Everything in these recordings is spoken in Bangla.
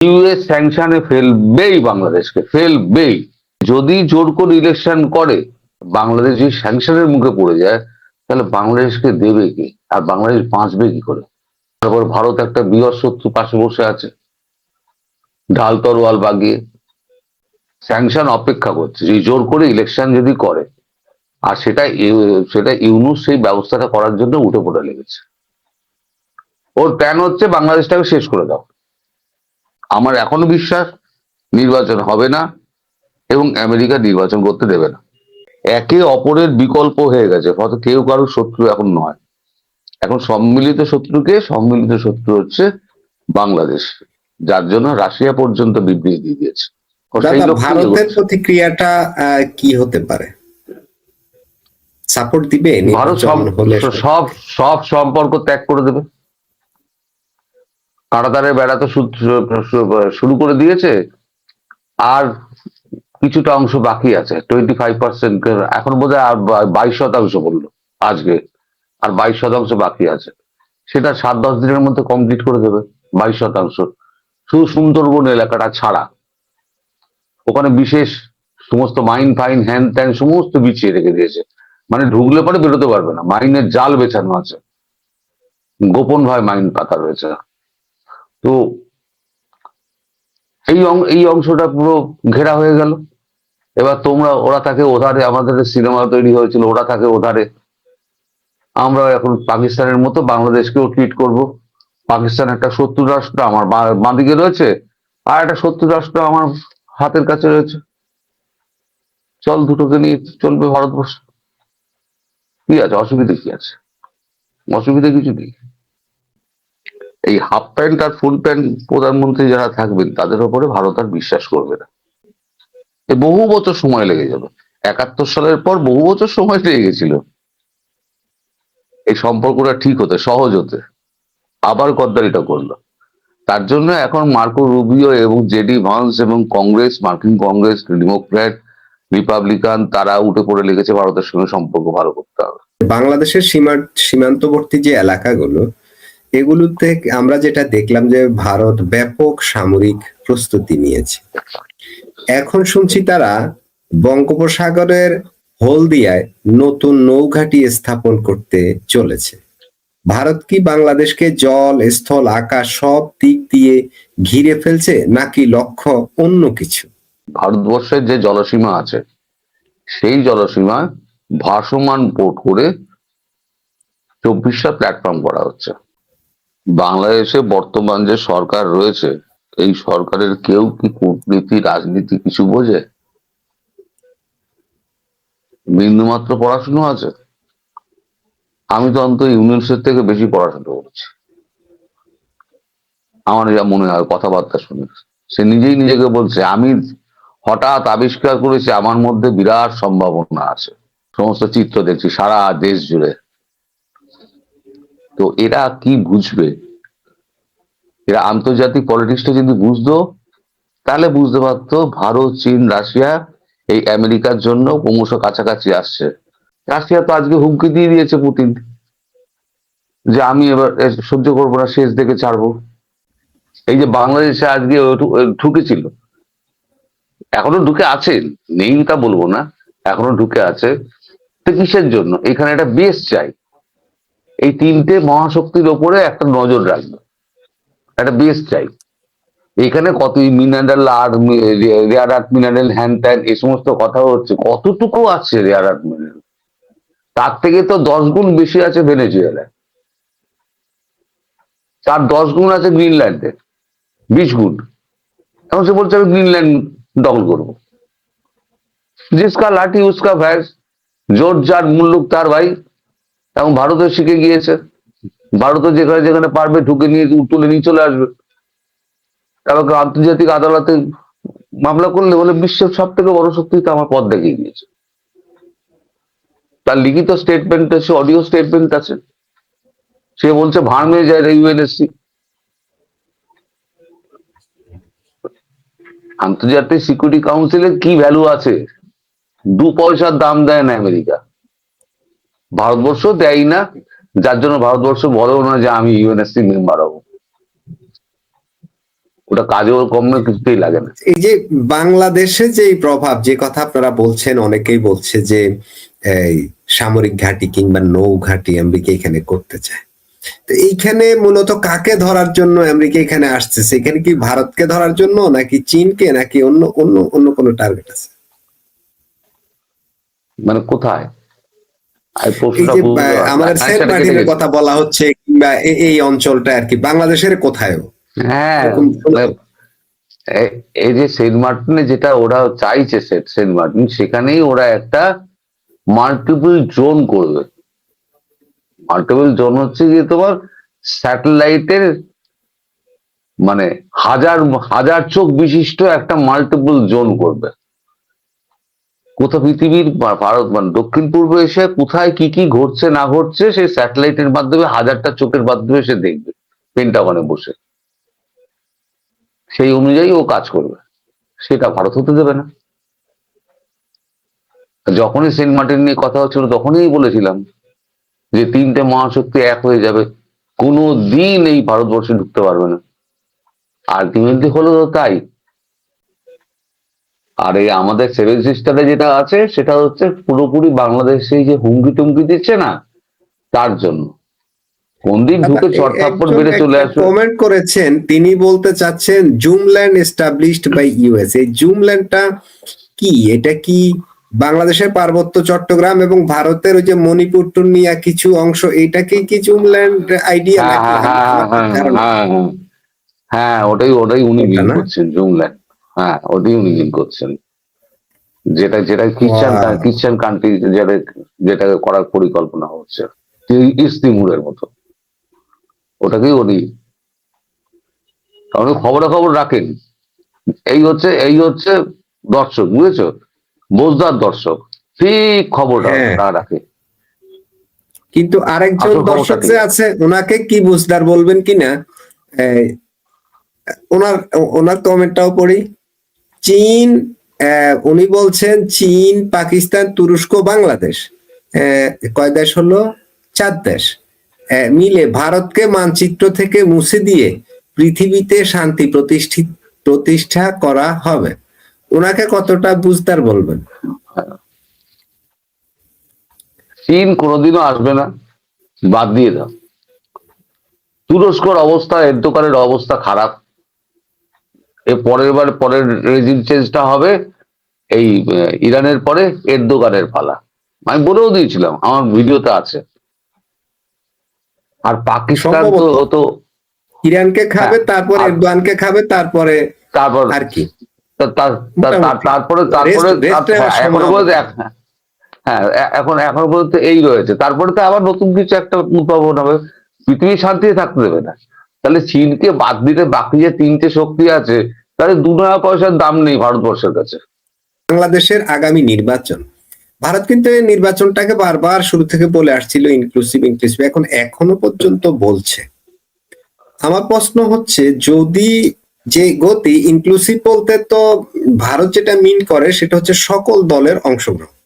ইউএস স্যাংশনে ফেলবেই বাংলাদেশকে, ফেলবেই। যদি জোর করে ইলেকশন করে, বাংলাদেশ যদি স্যাংশনের মুখে পড়ে যায়, তাহলে বাংলাদেশকে দেবে কি? আর বাংলাদেশ বাঁচবে কি করে? তারপর ভারত একটা বৃহৎ শত্রু পাশে বসে আছে, ঢাল তরোয়াল বাগিয়ে। স্যাংশন অপেক্ষা করছে, যে জোর করে ইলেকশন যদি করে, আর সেটা সেটা ইউনুস সেই ব্যবস্থাটা করার জন্য উঠে পড়ে লেগেছে। ওর প্ল্যান হচ্ছে বাংলাদেশটাকে শেষ করে দাও। আমার এখনও বিশ্বাস নির্বাচন হবে না এবং আমেরিকা নির্বাচন করতে দেবে না। একে অপরের বিকল্প হয়ে গেছে ফলে কেউ কারোর শত্রু এখন নয়। এখন সম্মিলিত শত্রুকে সম্মিলিত শত্রু হচ্ছে বাংলাদেশ যার জন্য রাশিয়া পর্যন্ত বিবৃতি দিয়ে দিয়েছে। ভারতের প্রতিক্রিয়াটা কি হতে পারে? সাপোর্ট দিবে? ভারত সব সব সম্পর্ক ত্যাগ করে দেবে। কাঁটাতারের বেড়া তো শুরু করে দিয়েছে, আর কিছুটা অংশ বাকি আছে টোয়েন্টি ফাইভ পার্সেন্ট এখন বোধ হয় আর বাইশ শতাংশ বলল আজকে, আর বাইশ শতাংশ বাকি আছে। সেটা সাত দশ দিনের মধ্যে কমপ্লিট করে দেবে, বাইশ শতাংশ। শুধু সুন্দরবন এলাকাটা ছাড়া। ওখানে বিশেষ সমস্ত মাইন ফাইন, হ্যান ত্যান সমস্ত বিছিয়ে রেখে দিয়েছে। মানে ঢুকলে পরে বেরোতে পারবে না, মাইনের জাল বেছানো আছে। গোপন ভাবে মাইন পাতা রয়েছে। তো এই এই অংশটা পুরো ঘেরা হয়ে গেল। এবার তোমরা, ওরা থাকে ওধারে, আমাদের সিনেমা তৈরি হয়েছিল, ওরা থাকে ওধারে। আমরা এখন পাকিস্তানের মতো বাংলাদেশকেও ট্রিট করব। পাকিস্তান একটা শত্রু রাষ্ট্র, আমার বাঁদিকে রয়েছে, আর একটা শত্রু রাষ্ট্র আমার হাতের কাছে রয়েছে। চল দুটোকে নিয়ে চলবে ভারতবর্ষ। কি আছে? অসুবিধা কি আছে? অসুবিধা কিছু নেই। এই হাফ প্যান্ট আর ফুল প্যান্ট প্রধানমন্ত্রী যারা থাকবেন, তাদের উপরে ভারত আর বিশ্বাস করবে না। বহু বছর সময় লেগে যাবে। একাত্তর সালের পর বহু বছর সময় লেগে গেছিল। এই সম্পর্কটা ঠিক হতে, সহজ হতে। আবার গদ্দারিটা করল। তার জন্য এখন মার্কো রুবিও এবং জেডি ভান্স এবং কংগ্রেস, মার্কিন কংগ্রেস, ডেমোক্র্যাট, রিপাবলিকান, তারা উঠে পড়ে লেগেছে ভারতের সঙ্গে সম্পর্ক ভালো করতে হবে। বাংলাদেশের সীমা সীমান্তবর্তী যে এলাকাগুলো এগুলোতে আমরা যেটা দেখলাম যে ভারত ব্যাপক সামরিক প্রস্তুতি নিয়েছে। এখন শুনছি তারা বঙ্গোপসাগরের হলদিয়ায় নতুন নৌঘাটি স্থাপন করতে চলেছে। ভারত কি বাংলাদেশকে জল, স্থল, আকাশ সব দিক দিয়ে ঘিরে ফেলছে, নাকি লক্ষ্য অন্য কিছু? ভারতবর্ষের যে জলসীমা আছে, সেই জলসীমা ভাসমান পোর্ট করে চব্বিশটা প্ল্যাটফর্ম করা হচ্ছে। বাংলাদেশে বর্তমান যে সরকার রয়েছে, এই সরকারের কেউ কি কূটনীতি, রাজনীতি কিছু বোঝে? বিন্দুমাত্র পড়াশুনো আছে? আমি তো অন্তত ইউনিভার্সিটি থেকে বেশি পড়াশোনা করেছি। আমার যা মনে হয়, কথাবার্তা শুনে। সে নিজেই নিজেকে বলছে, আমি হঠাৎ আবিষ্কার করেছি, আমার মধ্যে বিরাট সম্ভাবনা আছে। সমস্ত চিত্র দেখছি, সারা দেশ জুড়ে। তো এরা কি বুঝবে? এরা আন্তর্জাতিক পলিটিক্সটা যদি বুঝতো, তাহলে বুঝতে পারতো ভারত, চীন, রাশিয়া এই আমেরিকার জন্য ক্রমশ কাছাকাছি আসছে। রাশিয়া তো আজকে হুমকি দিয়ে দিয়েছে পুতিন, যে আমি এবার সহ্য করব না, শেষ দেখে ছাড়বো। এই যে বাংলাদেশে আজকে ঢুকেছিল এখনও ঢুকে আছে, নেই তা বলব না, এখনও ঢুকে আছে। তো কিসের জন্য? এখানে একটা বেস চাই। এই তিনটে মহাশক্তির ওপরে একটা নজর রাখবে। একটা বেস চাই। এখানে কত মিনারেল আর রেয়ার আর্থ মিনারেল হ্যান ত্যান এই সমস্ত কথা হচ্ছে। কতটুকু আছে রেয়ার আর্থ মিনারেল তার থেকে তো দশ গুণ বেশি আছে ভেনেজুয়েলায় তার দশ গুণ আছে গ্রিনল্যান্ডের বিশ গুণ। এখন সে বলছে, আমি গ্রিনল্যান্ড দখল করব। জিসকা লাঠি উসকা ভ্যাস জোর যার মূল্যক তার ভাই। এখন ভারতও শিখে গিয়েছে। ভারতও যেখানে যেখানে পারবে ঢুকে নিয়ে তুলে নিয়ে চলে আসবে। তারপর আন্তর্জাতিক আদালতে মামলা করলে বলে বিশ্বের সব থেকে বড় শক্তি তো আমার পথ দেখিয়ে দিয়েছে। তার লিখিত স্টেটমেন্ট আছে অডিও স্টেটমেন্ট আছে। সে বলছে ভাড় যায় ইউএনএসসি আন্তর্জাতিক সিকিউরিটি কাউন্সিলের কি ভ্যালু আছে? দু পয়সার দাম দেয় না আমেরিকা। ভারতবর্ষ দেয় না যার জন্য ভারতবর্ষ বলেও না যে আমি ইউএনএসসি মেম্বার হব। ওটা কাজেও কম না কিছুতেই লাগে না। এই যে বাংলাদেশে যে প্রভাব যে কথা আপনারা বলছেন অনেকেই বলছে যে এই সামরিক ঘাঁটি কিংবা নৌ ঘাঁটি আমেরিকা এখানে করতে চায়। তো এইখানে মূলত কাকে ধরার জন্য আমেরিকা এখানে আসছে এখানে কি ভারতকে ধরার জন্য নাকি চীনকে নাকি অন্য অন্য অন্য কোনো টার্গেট আছে? মানে কোথায়? আমাদের আচ্ছা, সেন্ট মার্টিনের কথা বলা হচ্ছে কিংবা এই অঞ্চলটা আর কি। বাংলাদেশের কোথায়ও হ্যাঁ এই যে সেন্ট মার্টিনে যেটা ওরা চাইছে সেট সেন্ট মার্টিন সেখানেই ওরা একটা মাল্টিপল জোন করবে। মাল্টিপল জোন হচ্ছে যে তোমার স্যাটেলাইটের মানে হাজার হাজার চোখ বিশিষ্ট একটা মাল্টিপল জোন করবে। কোথা পৃথিবীর ভারত মানে দক্ষিণ পূর্ব এশিয়ায় কোথায় কি কি ঘটছে না ঘটছে সেই স্যাটেলাইটের মাধ্যমে, হাজারটা চোখের মাধ্যমে সে দেখবে, পেন্টাগনে বসে। সেই অনুযায়ী ও কাজ করবে। সেটা ভারত হতে দেবে না। যখনই সেন্ট মার্টিন নিয়ে কথা হচ্ছিল, তখনই বলেছিলাম যে তিনটে মহাশক্তি এক হয়ে যাবে। কোনো দিন এই ভারতবর্ষে ঢুকতে পারবে না। আলটিমেটলি হলো তাই। আর এই আমাদের সেভেন সিস্টারে যেটা আছে সেটা হচ্ছে পুরোপুরি বাংলাদেশে যে হুমকি টুমকি দিচ্ছে না তার জন্য। কোন দিন ঢুকে চট বেড়ে চলে আসবে। কমেন্ট করেছেন তিনি বলতে চাচ্ছেন জুমল্যান্ড এস্টাবলিশড বাই ইউএস এই জুমল্যান্ডটা কি? এটা কি বাংলাদেশের পার্বত্য চট্টগ্রাম এবং ভারতের ওই যে মণিপুর টুনিয়া কিছু অংশ এটাকে কি জুমল্যান্ড আইডিয়া হ্যাঁ হ্যাঁ হ্যাঁ হ্যাঁ হ্যাঁ ওটাই ওটাই উনি করছেন জুমল্যান্ড। হ্যাঁ উনি লিঙ্ক করছেন। যেটা যেটা খ্রিস্টান Wow. খ্রিস্টান কান্ট্রি যেটা যেটাকে করার পরিকল্পনা হচ্ছে ইস্তিমুরের মতো। ওটাকেই উনি কারণ খবরে খবর রাখেন। এই হচ্ছে এই হচ্ছে দর্শক বুঝেছ? বোঝদার দর্শক ঠিক খবরটা হ্যাঁ। রাখে। কিন্তু আরেকজন দর্শক যে আছে ওনাকে কি বুঝদার বলবেন কিনা? ওনার ওনার কমেন্টটাও পড়ি। চীন উনি বলছেন চীন, পাকিস্তান, তুরস্ক, বাংলাদেশ। কয় দেশ হলো? চার দেশ। মিলে ভারতকে মানচিত্র থেকে মুছে দিয়ে পৃথিবীতে শান্তি প্রতিষ্ঠিত প্রতিষ্ঠা করা হবে। ওনাকে কতটা বুঝদার বলবেন? চীন কোনোদিনও আসবে না। বাদ দিয়ে দাও। তুরস্কর অবস্থা এরদোকানের অবস্থা খারাপ। এ পরের বার পরের রেজিম চেঞ্জটা হবে এই ইরানের পরে এরদোগানের পালা। আমি বলেও দিয়েছিলাম আমার ভিডিওতে আছে। আর পাকিস্তান তো। তো ইরানকে খাবে হ্যাঁ, তারপর এরদোয়ানকে খাবে তারপরে তারপর আর কি। তারপরে তারপরে হ্যাঁ, এখনও হ্যাঁ এখন এখন পর্যন্ত এই রয়েছে। তারপরে তো আবার নতুন কিছু একটা উদ্ভাবন হবে। পৃথিবী শান্তি থাকতে দেবে না। তাহলে চীনকে বাদ দিতে বাকি যে তিনটে শক্তি আছে, তাহলে দু নয়া পয়সার দাম নেই ভারতবর্ষের কাছে। বাংলাদেশের আগামী নির্বাচন। ভারত কিন্তু এই নির্বাচনটাকে বারবার শুরু থেকে বলে আসছিল ইনক্লুসিভ ইনক্লুসিভ এখন এখনও পর্যন্ত বলছে। আমার প্রশ্ন হচ্ছে, যদি যে গতি ইনক্লুসিভ বলতে তো ভারত যেটা মিন করে, সেটা হচ্ছে সকল দলের অংশগ্রহণ।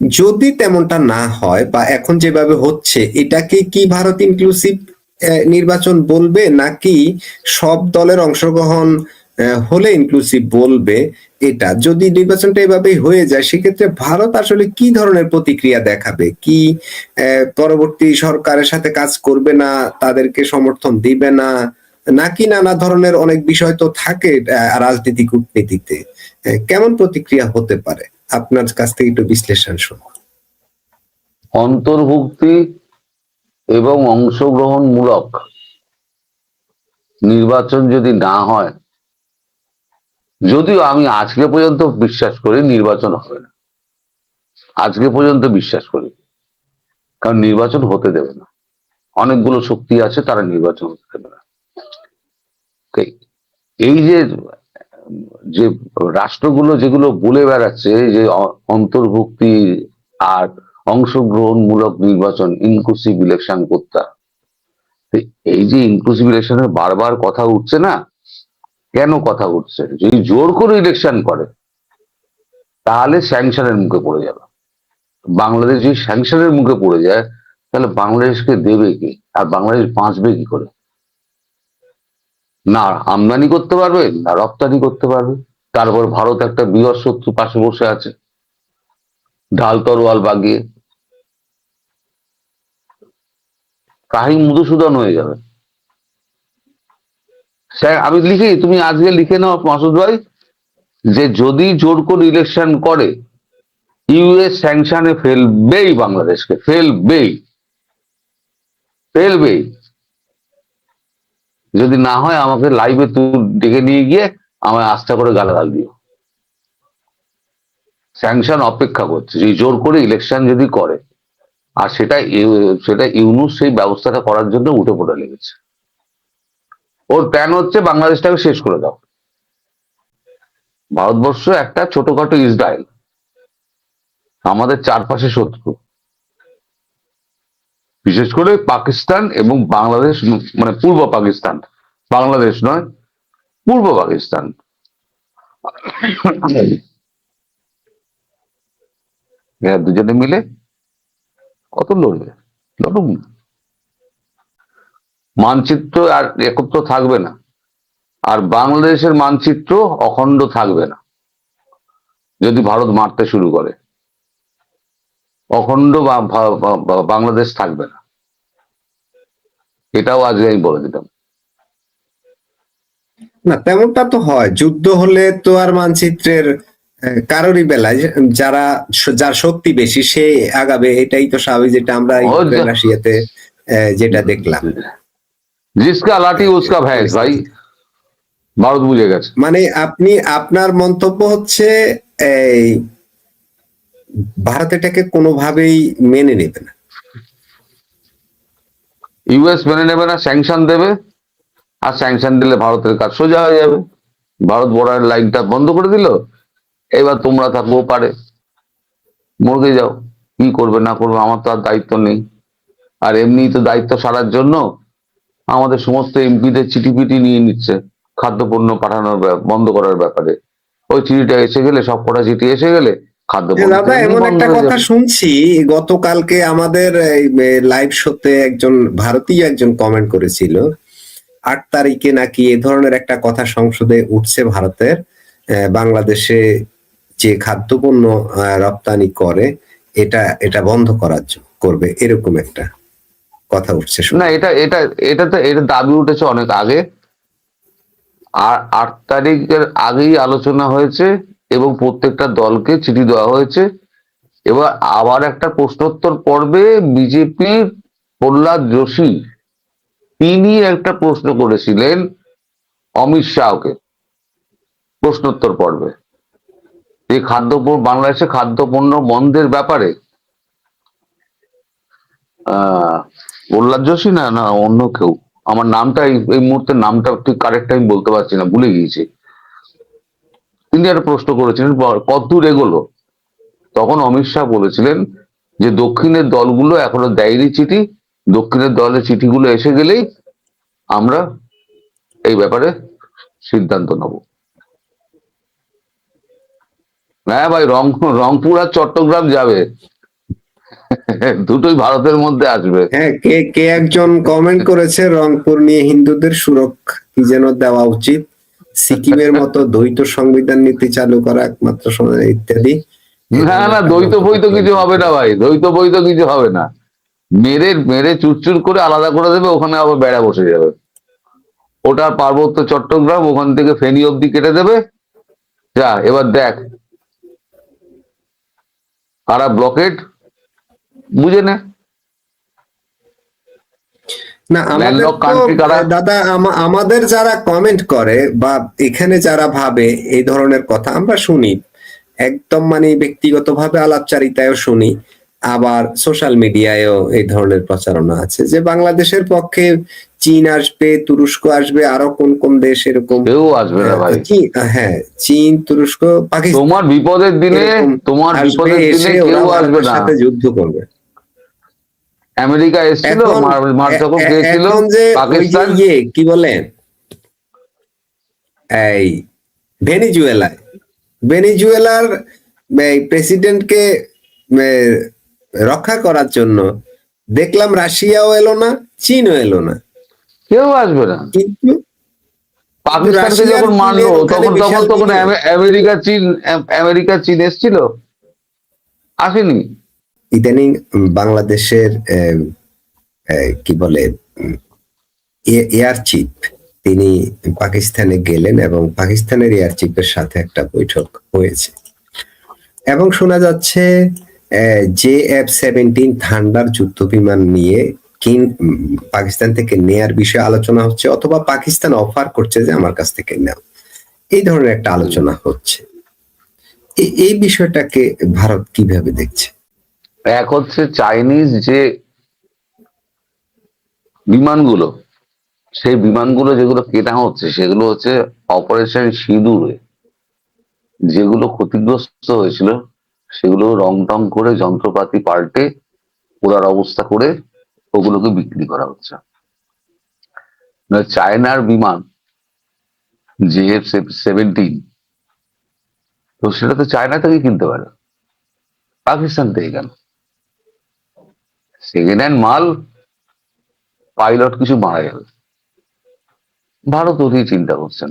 যদি তেমনটা না হয় বা এখন যেভাবে হচ্ছে, এটাকে কি ভারত ইনক্লুসিভ নির্বাচন বলবে? নাকি সব দলের অংশগ্রহণ হলে ইনক্লুসিভ বলবে এটা? যদি নির্বাচনটা এভাবেই হয়ে যায়, সেক্ষেত্রে ভারত আসলে কি ধরনের প্রতিক্রিয়া দেখাবে? কি পরবর্তী সরকারের সাথে কাজ করবে না, তাদেরকে সমর্থন দিবে না? নাকি নানা ধরনের অনেক বিষয় তো থাকে রাজনীতি, কূটনীতিতে। কেমন প্রতিক্রিয়া হতে পারে? আপনার কাছ থেকে একটু বিশ্লেষণ শুনুন। অন্তর্ভুক্তি এবং অংশগ্রহণমূলক নির্বাচন যদি না হয়, যদিও আমি আজকে পর্যন্ত বিশ্বাস করি নির্বাচন হবে না। আজকে পর্যন্ত বিশ্বাস করি। কারণ নির্বাচন হতে দেবে না। অনেকগুলো শক্তি আছে, তারা নির্বাচন হতে দেবে না। এই যে যে রাষ্ট্রগুলো যেগুলো বলে বেড়াচ্ছে, যে অন্তর্ভুক্তি আর অংশগ্রহণমূলক নির্বাচন ইনক্লুসিভ ইলেকশন করতে। এই যে ইনক্লুসিভ ইলেকশনের বারবার কথা উঠছে না, কেন কথা উঠছে? যদি জোর করে ইলেকশন করে, তাহলে স্যাংশনের মুখে পড়ে যাবে। বাংলাদেশ যদি স্যাংশনের মুখে পড়ে যায়, তাহলে বাংলাদেশকে দেবে কি? আর বাংলাদেশ বাঁচবে কি করে? না, আমদানি করতে পারবে, না রপ্তানি করতে পারবে। তারপর ভারত একটা বৃহৎ শত্রু পাশে বসে আছে। ঢাল তরোয়াল বাগিয়ে। কাহিনী মধুসূদন হয়ে যাবে। স্যার, আমি লিখি, তুমি আজকে লিখে নাও, মাসুদ ভাই, যে যদি জোর করে ইলেকশন করে ইউএস স্যাংশনে ফেলবেই বাংলাদেশকে, ফেলবেই। ফেলবেই। যদি না হয়, আমাকে লাইভে তুই ডেকে নিয়ে গিয়ে আমায় আস্থা করে গালাগাল দিও। স্যাংশন অপেক্ষা করছে। যে জোর করে ইলেকশন যদি করে, আর সেটা সেটা ইউনুস সেই ব্যবস্থাটা করার জন্য উঠে পড়ে লেগেছে। ওর প্ল্যান হচ্ছে বাংলাদেশটাকে শেষ করে দাও। ভারতবর্ষ একটা ছোটখাটো ইসরায়েল আমাদের চারপাশে শত্রু। বিশেষ করে পাকিস্তান এবং বাংলাদেশ মানে পূর্ব পাকিস্তান। বাংলাদেশ নয়, পূর্ব পাকিস্তান। এরা দুজনে মিলে কত লড়বে? লড়ুক না। মানচিত্র আর একত্র থাকবে না। আর বাংলাদেশের মানচিত্র অখণ্ড থাকবে না। যদি ভারত মারতে শুরু করে। অখণ্ড বাংলাদেশ থাকবে না। এটাও আজকে আমি বলে দিলাম না তেমনটা তো হয়। যুদ্ধ হলে তো আর মানচিত্রের কারোরই বেলায় যারা যার শক্তি বেশি সে আগাবে। এটাই তো স্বাভাবিক যেটা আমরা রাশিয়াতে যেটা দেখলাম। জিসকা লাঠি উসকা ভ্যাস ভাই। ভারত বুঝে গেছে। মানে আপনি আপনার মন্তব্য হচ্ছে এই ভারত এটাকে কোনোভাবেই মেনে নেবে না। ইউএস মেনে নেবে না স্যাংশন দেবে, আর স্যাংশন দিলে ভারতের কাজ সোজা হয়ে যাবে। ভারত বর্ডার লাইনটা বন্ধ করে দিল, এবার তোমরা থাকব পারে মরগে যাও, কি করবে, না করবে, আমার তো আর দায়িত্ব নেই। আর এমনি তো দায়িত্ব সারার জন্য আমাদের সমস্ত এমপিদের চিঠি পিটি নিয়ে নিচ্ছে, খাদ্যপণ্য পাঠানোর বন্ধ করার ব্যাপারে। ওই চিঠিটা এসে গেলে সব কটা চিঠি এসে গেলে দাদা এমন একটা কথা শুনছি গতকালকে আমাদের লাইভ শোতে একজন ভারতীয় একজন কমেন্ট করেছিল আট তারিখে নাকি এ ধরনের একটা কথা সংসদে উঠছে ভারতের বাংলাদেশে যে খাদ্যপণ্য রপ্তানি করে এটা এটা বন্ধ করার জন্য করবে এরকম একটা কথা উঠছে। না এটা এটা এটা তো এটা দাবি উঠেছে অনেক আগে। আর আট তারিখের আগেই আলোচনা হয়েছে। এবং প্রত্যেকটা দলকে চিঠি দেওয়া হয়েছে। এবার আবার একটা প্রশ্নোত্তর পর্বে বিজেপির প্রহ্লাদ যোশী, তিনি একটা প্রশ্ন করেছিলেন অমিত শাহকে প্রশ্নোত্তর পর্বে। এই খাদ্যপণ্য বাংলাদেশে খাদ্যপণ্য বন্ধের ব্যাপারে, আহ, প্রহ্লাদ যোশী না না, অন্য কেউ। আমার নামটা এই মুহূর্তে নামটা ঠিক কারেক্ট আমি বলতে পারছি না, ভুলে গিয়েছি। তিনি একটা প্রশ্ন করেছিলেন কতদূর এগোলো? তখন অমিত শাহ বলেছিলেন যে দক্ষিণের দলগুলো এখনও দেয়নি চিঠি, দক্ষিণের দলের চিঠিগুলো এসে গেলেই আমরা এই ব্যাপারে সিদ্ধান্ত নেব। হ্যাঁ ভাই, রং, রংপুর আর চট্টগ্রাম যাবে। দুটোই ভারতের মধ্যে আসবে। হ্যাঁ কে কে একজন কমেন্ট করেছে, রংপুর নিয়ে হিন্দুদের সুরক্ষা কি যেন দেওয়া উচিত। সিকিমের মতো দ্বৈত সংবিধান নীতি চালু করা একমাত্র সমাধান ইত্যাদি। না না, দ্বৈত বৈত কিছু হবে না ভাই। দ্বৈত বৈত কিছু হবে না। মেরে মেরে চুরচুর করে আলাদা করে দেবে, ওখানে আবার বেড়া বসে যাবে। ওটা পার্বত্য চট্টগ্রাম, ওখান থেকে ফেনী অব্দি কেটে দেবে। যা, এবার দেখ। কারা ব্লকেট বুঝে নে। না আমাদের? দাদা আমাদের যারা কমেন্ট করে বা এখানে যারা ভাবে এই ধরনের কথা আমরা শুনি। একদম মানে ব্যক্তিগতভাবে আলাপচারিতায়ও শুনি। আবার সোশ্যাল মিডিয়ায়ও এই ধরনের প্রচারণা আছে যে বাংলাদেশের পক্ষে চীন আসবে তুরস্ক আসবে আরও কোন কোন দেশ এরকম। কেউ আসবে না ভাই। হ্যাঁ চীন তুরস্ক পাকিস্তান। তোমার বিপদের দিনে তোমার বিপদের দিনে কেউ আসবে না। সাথে যুদ্ধ করবে। আমেরিকা এসেছিল এখন মার- মার যখন এ- এ- গিয়েছিল যে পাকিস্তান। ইয়ে কি বলে? এই ভেনিজুয়েলায়। ভেনিজুয়েলার প্রেসিডেন্টকে রক্ষা করার জন্য দেখলাম রাশিয়াও এলো না চীনও এলো না। কেউ আসবে না। কিন্তু পাকিস্তানকে যখন মারলো তখন তখন তখন আমেরিকা চীন আমেরিকা চীন এসছিল। আসেনি। ইদানিং বাংলাদেশের কি বলে এয়ার চিফ তিনি পাকিস্তানে গেলেন এবং পাকিস্তানের এয়ার চিফের সাথে একটা বৈঠক হয়েছে। এবং শোনা যাচ্ছে জে এফ সেভেন্টিন থান্ডার যুদ্ধ বিমান নিয়ে কিন পাকিস্তান থেকে নেয়ার বিষয়ে আলোচনা হচ্ছে অথবা পাকিস্তান অফার করছে যে আমার কাছ থেকে নাও। এই ধরনের একটা আলোচনা হচ্ছে। এই বিষয়টাকে ভারত কীভাবে দেখছে? এক হচ্ছে চাইনিজ যে বিমানগুলো, সেই বিমানগুলো যেগুলো কেনা হচ্ছে, সেগুলো হচ্ছে অপারেশন সিঁদুরে যেগুলো ক্ষতিগ্রস্ত হয়েছিল, সেগুলো রং টং করে যন্ত্রপাতি পাল্টে পোড়ার অবস্থা করে ওগুলোকে বিক্রি করা হচ্ছে। চায়নার বিমান, জিএফ সেভেন্টিন, তো সেটা তো চায়না থেকে কিনতে পারে, পাকিস্তান থেকে কেন? সেকেন্ড হ্যান্ড মাল পাইলট কিছু মারা গেল ভারত ওটি চিন্তা করছেন।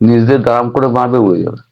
নিজেদের দাম করে মারবে উড়ে যাবে।